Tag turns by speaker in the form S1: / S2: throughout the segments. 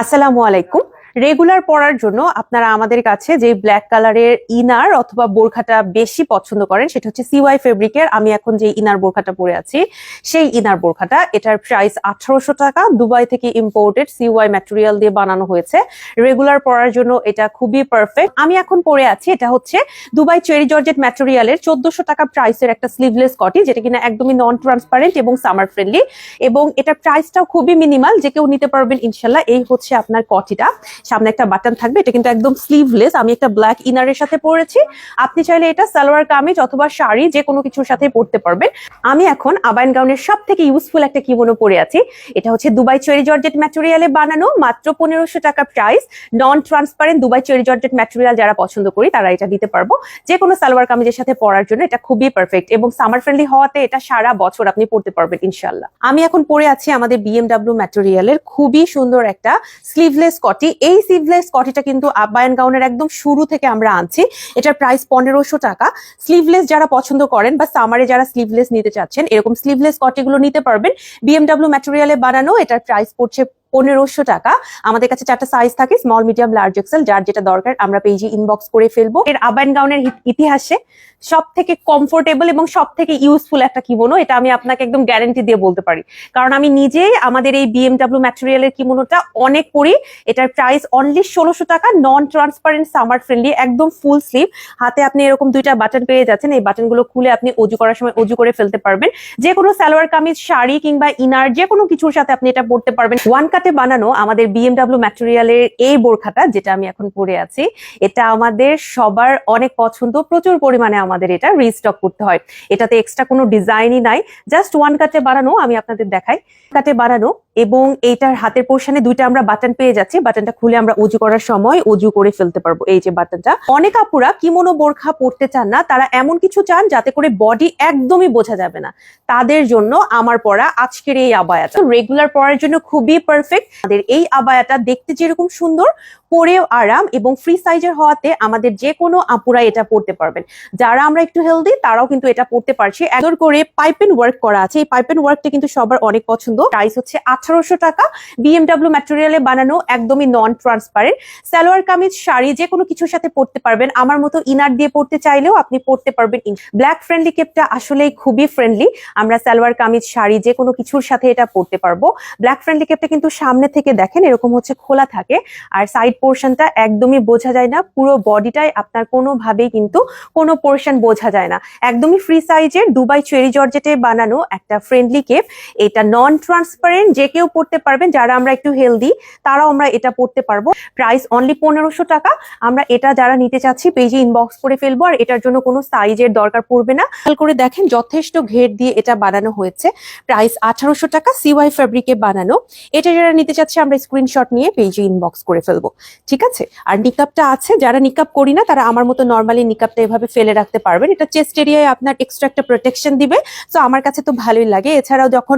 S1: আসসালামু আলাইকুম। রেগুলার পরার জন্য আপনারা আমাদের কাছে যে ব্ল্যাক কালারের ইনার অথবা বোরখাটা বেশি পছন্দ করেন, সেটা হচ্ছে সিওয়াই ফেব্রিকের আমি এখন যে ইনার বোরখাটা পরে আছি, সেই ইনার বোরখাটা, এটার প্রাইস আঠারোশো টাকা। দুবাই থেকে ইম্পোর্টেড সিওয়াই ম্যাটেরিয়াল দিয়ে বানানো হয়েছে। রেগুলার পরার জন্য এটা খুবই পারফেক্ট আমি এখন পরে আছি, এটা হচ্ছে দুবাই চেরি জর্জেট ম্যাটেরিয়ালের চোদ্দশো টাকা প্রাইসের একটা স্লিভলেস কটি যেটা কিনা একদমই নন ট্রান্সপারেন্ট এবং সামার ফ্রেন্ডলি এবং এটার প্রাইসটাও খুবই মিনিমাল যে কেউ নিতে পারবেন, ইনশাল্লাহ। এই হচ্ছে আপনার কটিটা সামনে একটা বাটন থাকবে, এটা কিন্তু একদম স্লিভলেস আমি একটা ব্ল্যাক ইনারের সাথে পরেছি। আপনি চাইলে এটা সালোয়ার কামিজ অথবা শাড়ি যে কোনো কিছুর সাথে পরতে পারবেন। আমি এখন আবায়ন গাউনের সব থেকে ইউজফুল একটা কিমোনো পরে আছি। এটা হচ্ছে দুবাই চেরি জর্জেট ম্যাটেরিয়ালে বানানো, মাত্র পনেরোশো টাকা price non transparent Dubai cherry georgette material যারা পছন্দ করি, তারা এটা দিতে পারব। যে কোনো সালোয়ার কামিজের সাথে পরার জন্য এটা খুবই পারফেক্ট এবং সামার ফ্রেন্ডলি হওয়াতে এটা সারা বছর আপনি পরতে পারবেন ইনশাল্লাহ আমি এখন পরে আছি আমাদের বিএমডাব্লিউ ম্যাটেরিয়ালের খুবই সুন্দর একটা স্লিভলেস কটি এই স্লিভলেস কটিটা কিন্তু আব্বায়ন গাউনের একদম শুরু থেকে আমরা আনছি। এটার প্রাইস পনেরোশো টাকা। স্লিভলেস যারা পছন্দ করেন বা সামারে যারা স্লিভলেস নিতে চাচ্ছেন, এরকম স্লিভলেস কটিগুলো নিতে পারবেন। বিএমডাব্লিউ ম্যাটেরিয়ালে বানানো, এটার প্রাইস পড়ছে পনেরোশো টাকা। আমাদের কাছে চারটা সাইজ থাকে স্মল মিডিয়াম লার্জ এক্সেল যার যেটা দরকার আমরা পেজে ইনবক্স করে ফেলব। এর আবায়ন গাউনের ইতিহাসে সব থেকে কমফোর্টেবল এবং সব থেকে ইউজফুল একটা কিমোনো এটা আমি আপনাকে একদম গ্যারান্টি দিয়ে বলতে পারি। কারণ আমি নিজেই আমাদের এই বিএমডাব্লিউ ম্যাটেরিয়ালের কিমোনোটা অনেক পরি এটার প্রাইস অনলি ষোলোশো টাকা নন ট্রান্সপারেন্ট সামার ফ্রেন্ডলি একদম ফুল স্লিভ হাতে আপনি এরকম দুইটা বাটন পেয়ে যাচ্ছেন, এই বাটনগুলো খুলে আপনি অজু করার সময় অজু করে ফেলতে পারবেন। যে কোনো সালোয়ার কামিজ, শাড়ি কিংবা ইনার যে কোনো কিছুর সাথে আপনি এটা পড়তে পারবেন। ওয়ান কাটে বানানো আমাদের বিএমডাব্লিউ ম্যাটেরিয়ালের এই বোরখাটা যেটা আমি এখন পরে আছি, এটা আমাদের সবার অনেক পছন্দ, প্রচুর পরিমাণে আমাদের এটা রিস্টক করতে হয়। এটাতে এক্সট্রা কোনো ডিজাইনই নাই জাস্ট ওয়ান কাটে বানানো, আমি আপনাদের দেখাই। কাটে বানানো এবং এইটার হাতের পোর্শনে দুইটা আমরা বাটন পেয়ে যাচ্ছি। বাটনটা খুলে আমরা উজু করার সময় উজু করে ফেলতে পারব এই যে বাটনটা অনেক আপুরা কিমোনো বোরখা পড়তে চান না, তারা এমন কিছু চান যাতে করে বডি একদমই বোঝা যাবে না। তাদের জন্য আমার পরা আজকের এই আবায়াটা। রেগুলার পরার জন্য খুবই পারফেক্ট তাদের এই আবায়াটা দেখতে যেরকম সুন্দর পরেও আরাম এবং ফ্রি সাইজের হওয়াতে আমাদের যে কোনো আপুরা এটা পরতে পারবেন। যারা আমরা একটু হেলদি তারাও কিন্তু এটা পড়তে পারছি। একদর করে পাইপেন ওয়ার্ক করা আছে। এই পাইপেন ওয়ার্কটা কিন্তু সবার অনেক পছন্দ। প্রাইস হচ্ছে আঠারোশো টাকা। বিএমডাব্লিউ ম্যাটেরিয়ালে বানানো একদমই নন ট্রান্সপারেন্ট সালোয়ার কামিজ, শাড়ি যে কোনো কিছুর সাথে পড়তে পারবেন। আমার মতো ইনার দিয়ে পড়তে চাইলেও আপনি পড়তে পারবেন। ব্ল্যাক ফ্রেন্ডলি কেপটা আসলেই খুবই ফ্রেন্ডলি আমরা সালোয়ার কামিজ, শাড়ি যে কোনো কিছুর সাথে এটা পড়তে পারব। ব্ল্যাক ফ্রেন্ডলি কেপটা কিন্তু সামনে থেকে দেখেন, এরকম হচ্ছে খোলা থাকে। আর সাইড পোর্শনটা একদমই বোঝা যায় না, পুরো বডিটাই আপনার কোনোভাবেই কিন্তু কোনো পোর্শন বোঝা যায় না। একদমই ফ্রি সাইজের দুবাই চেরি জর্জেটে বানানো একটা ফ্রেন্ডলি কেপ এটা নন ট্রান্সপারেন্ট যে কেউ পড়তে পারবেন, যারা আমরা একটু হেলদি তারাও আমরা এটা পড়তে পারব। প্রাইস অনলি পনেরোশো টাকা। আমরা এটা যারা নিতে চাচ্ছি, পেজে ইনবক্স করে ফেলব, আর এটার জন্য কোনো সাইজের দরকার পড়বে না। খেয়াল করে দেখেন, যথেষ্ট ঘের দিয়ে এটা বানানো হয়েছে। প্রাইস আঠারোশো টাকা সিওয়াই ফ্যাব্রিকে বানানো। এটা যারা নিতে চাচ্ছে, আমরা স্ক্রিনশট নিয়ে পেজে ইনবক্স করে ফেলব। ঠিক আছে? আর নিকাপটা আছে, যারা নিকাপ করি না, তারা আমার মতো নর্মালি নিকাপটা এভাবে ফেলে রাখতে পারবেন। এটা চেস্ট এরিয়ায় আপনার এক্সট্রা একটা প্রোটেকশন দিবে। তো আমার কাছে তো ভালোই লাগে। এছাড়াও যখন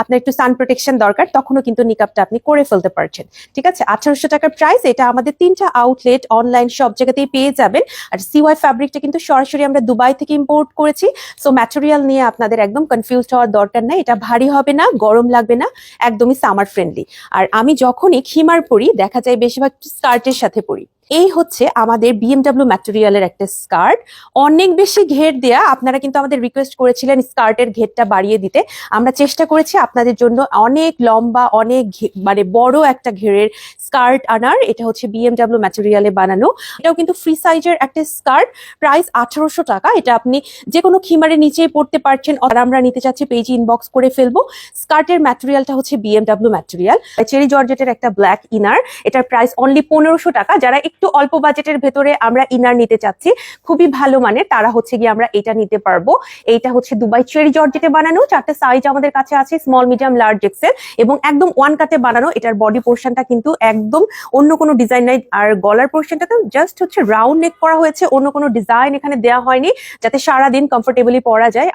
S1: আপনার একটু সান প্রোটেকশন দরকার, তখনও কিন্তু নিকাপটা আপনি করে ফেলতে পারছেন। ঠিক আছে? আঠারোশো টাকার প্রাইস এটা আমাদের তিনটা আউটলেট অনলাইন সব জায়গাতেই পেয়ে যাবেন। আর সিওয়াই ফ্যাব্রিকটা কিন্তু সরাসরি আমরা দুবাই থেকে ইম্পোর্ট করেছি। সো ম্যাটেরিয়াল নিয়ে আপনাদের একদম কনফিউজ হওয়ার দরকার নাই। এটা ভারী হবে না, গরম লাগবে না, একদমই সামার ফ্রেন্ডলি আর আমি যখনই খিমার পরি, দেখা যায় বেশিরভাগ স্কার্টের সাথে পরি এই হচ্ছে আমাদের বিএমডাব্লিউ ম্যাটেরিয়ালের একটা স্কার্ট অনেক বেশি ঘের দেয়া, আপনারা কিন্তু আমাদের রিকোয়েস্ট করেছিলেন স্কার্টের ঘেরটা বাড়িয়ে দিতে। আমরা চেষ্টা করেছি আপনাদের জন্য অনেক লম্বা, অনেক মানে বড় একটা ঘেরের স্কার্ট আনার। এটা হচ্ছে বিএমডাব্লিউ ম্যাটেরিয়ালে বানানো। এটাও কিন্তু ফ্রি সাইজের একটা স্কার্ট প্রাইস আঠারোশো টাকা। এটা আপনি যে কোনো খিমারের নিচেই পড়তে পারছেন আর আমরা নিতে চাচ্ছি পেজ ইনবক্স করে ফেলব। স্কার্টের ম্যাটেরিয়ালটা হচ্ছে বিএমডাব্লিউ ম্যাটেরিয়াল চেরি জর্জেটের একটা ব্ল্যাক ইনার এটার প্রাইস অনলি পনেরোশো টাকা। যারা একটু অল্প বাজেটের ভেতরে আমরা ইনার নিতে চাচ্ছি। খুবই ভালো মানের, তারা হচ্ছে গিয়ে আমরা এটা নিতে পারব। এইটা হচ্ছে দুবাই চেরি জর্জেটে বানানো, চারটে সাইজ আমাদের কাছে আছে স্মল মিডিয়াম লার্জ এক্সেল এবং একদম ওয়ান কাটে বানানো। এটার বডি পোর্শনটা কিন্তু একদম অন্য কোনো ডিজাইন নাই। আর গলার পোর্শনটাতে জাস্ট হচ্ছে রাউন্ড নেক করা হয়েছে, অন্য কোনো ডিজাইন এখানে দেওয়া হয়নি, যাতে সারাদিন কমফোর্টেবলি পরা যায়।